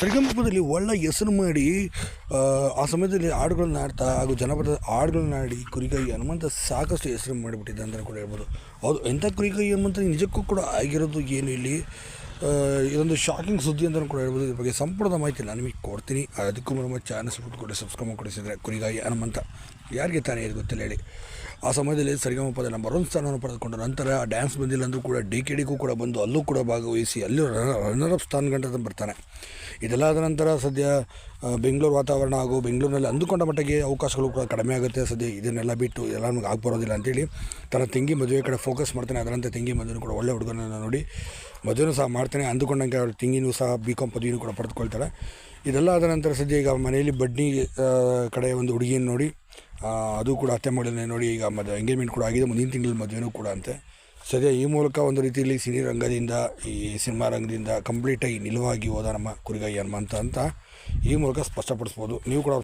ಸರಿಗಮಪದಲ್ಲಿ ಒಳ್ಳೆ ಹೆಸರು ಮಾಡಿ ಆ, ಸಮಯದಲ್ಲಿ ಹಾಡುಗಳನ್ನ ಆಡ್ತಾ ಹಾಗೂ ಜನಪದ ಹಾಡುಗಳನ್ನ ಆಡಿ ಕುರಿಗಾಯಿ ಹನುಮಂತ ಸಾಕಷ್ಟು ಹೆಸರು ಮಾಡಿಬಿಟ್ಟಿದ್ದೆ ಅಂತ ಕೂಡ ಹೇಳ್ಬೋದು. ಹೌದು ಎಂಥ ಕುರಿಗಾಯಿ ಹನುಮಂತ ನಿಜಕ್ಕೂ ಕೂಡ ಆಗಿರೋದು ಏನು ಇಲ್ಲಿ? ಇದೊಂದು ಶಾಕಿಂಗ್ ಸುದ್ದಿ ಅಂತಲೂ ಕೂಡ ಹೇಳ್ಬೋದು. ಇದ್ರ ಬಗ್ಗೆ ಸಂಪೂರ್ಣ ಮಾಹಿತಿ ನಾನು ನಿಮಗೆ ಕೊಡ್ತೀನಿ. ಅದಕ್ಕೂ ನಮ್ಮ ಚಾನಲ್ ಕೊಡಿ ಸಬ್ಸ್ಕ್ರೈಬ್ ಕೊಡಿಸಿದರೆ ಕುರಿಗಾಯಿ ಹನುಮಂತ ಯಾರಿಗೆ ತಾನೇ ಇದು ಗೊತ್ತಿಲ್ಲ ಹೇಳಿ. ಆ ಸಮಯದಲ್ಲಿ ಸರಿಗಮಪದ ನಂಬರ್ ಒನ್ ಸ್ಥಾನವನ್ನು ಪಡೆದುಕೊಂಡ ನಂತರ ಡ್ಯಾನ್ಸ್ ಬಂದಿಲ್ಲ ಅಂದರೂ ಕೂಡ ಡಿ ಕೆ ಡಿಗೂ ಕೂಡ ಬಂದು ಅಲ್ಲೂ ಕೂಡ ಭಾಗವಹಿಸಿ ಅಲ್ಲೂ ರನ್ನರ್ ಅಪ್ ಸ್ಥಾನ ಗಂಟೆ ಬರ್ತಾನೆ. ಇದೆಲ್ಲ ಆದ ನಂತರ ಸದ್ಯ ಬೆಂಗಳೂರು ವಾತಾವರಣ ಹಾಗೂ ಬೆಂಗಳೂರಿನಲ್ಲಿ ಅಂದುಕೊಂಡ ಮಟ್ಟಿಗೆ ಅವಕಾಶಗಳು ಕೂಡ ಕಡಿಮೆ ಆಗುತ್ತೆ. ಸದ್ಯ ಇದನ್ನೆಲ್ಲ ಬಿಟ್ಟು ಎಲ್ಲ ನಮ್ಗೆ ಆಗ್ಬರೋದಿಲ್ಲ ಅಂತೇಳಿ ತನ್ನ ತಿಂಗಿ ಮದುವೆ ಕಡೆ ಫೋಕಸ್ ಮಾಡ್ತಾನೆ. ಅದರಂತೆ ತಿಂಗಿ ಮದುವೆ ಕೂಡ ಒಳ್ಳೆ ಹುಡುಗನನ್ನು ನೋಡಿ ಮದುವೆನೂ ಸಹ ಮಾಡ್ತಾನೆ. ಅಂದುಕೊಂಡಂಗೆ ಅವಳು ತಿಂಗಿನೂ ಸಹ ಬಿ ಕಾಮ್ ಪದವಿನೂ ಕೂಡ ಪಡೆದುಕೊಳ್ತಾಳೆ. ಇದೆಲ್ಲ ಆದ ನಂತರ ಸದ್ಯ ಈಗ ಮನೆಯಲ್ಲಿ ಬಡ್ನಿ ಕಡೆ ಒಂದು ಹುಡುಗಿಯನ್ನು ನೋಡಿ ಅದು ಕೂಡ ಅತ್ತೆ ಮಗಳನ್ನೇ ನೋಡಿ ಈಗ ಮದುವೆ ಎಂಗೇಜ್ಮೆಂಟ್ ಕೂಡ ಆಗಿದೆ. ಮುಂದಿನ ತಿಂಗಳಲ್ಲಿ ಮದುವೆನೂ ಕೂಡ ಅಂತೆ. ಸದ್ಯ ಈ ಮೂಲಕ ಒಂದು ರೀತಿಯಲ್ಲಿ ಸಿನಿ ರಂಗದಿಂದ, ಈ ಸಿನಿಮಾ ರಂಗದಿಂದ ಕಂಪ್ಲೀಟಾಗಿ ನಿಲುವಾಗಿ ಹೋದ ನಮ್ಮ ಕುರಿಗಾಯಿ ಹನುಮಂತ ಅಂತ ಈ ಮೂಲಕ ಸ್ಪಷ್ಟಪಡಿಸ್ಬೋದು. ನೀವು ಕೂಡ